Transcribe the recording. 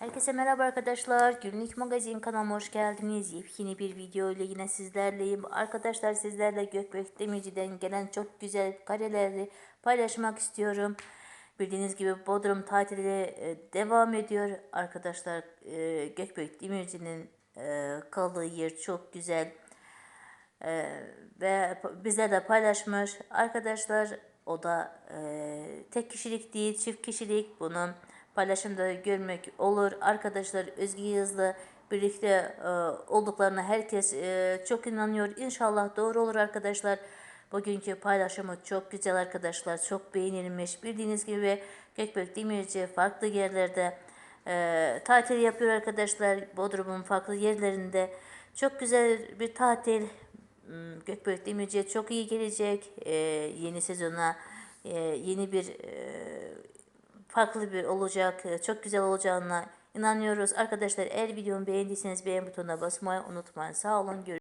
Herkese merhaba arkadaşlar. Günlük magazin kanalıma hoş geldiniz. Yepyeni bir video ile yine sizlerleyim. Arkadaşlar sizlerle Gökbek Demirci'den gelen çok güzel kareleri paylaşmak istiyorum. Bildiğiniz gibi Bodrum tatili e, devam ediyor. Arkadaşlar e, Gökbek Demirci'nin e, kaldığı yer çok güzel. Ve bize de paylaşmış. Arkadaşlar o da tek kişilik değil çift kişilik bunun paylaşımda görmek olur. Arkadaşlar Özgü Yaz'la birlikte e, olduklarına herkes e, çok inanıyor. İnşallah doğru olur arkadaşlar. Bugünkü paylaşımı çok güzel arkadaşlar. Çok beğenilmiş. Bildiğiniz gibi Gökbek Demirci farklı yerlerde e, tatil yapıyor arkadaşlar. Bodrum'un farklı yerlerinde. Çok güzel bir tatil. Hmm, Gökbek Demirci'ye çok iyi gelecek. Ee, yeni sezona e, yeni bir e, farklı bir olacak. e, Çok güzel olacağına inanıyoruz. Arkadaşlar eğer videomu beğendiyseniz beğen butonuna basmayı unutmayın. Sağ olun. Görüşürüz.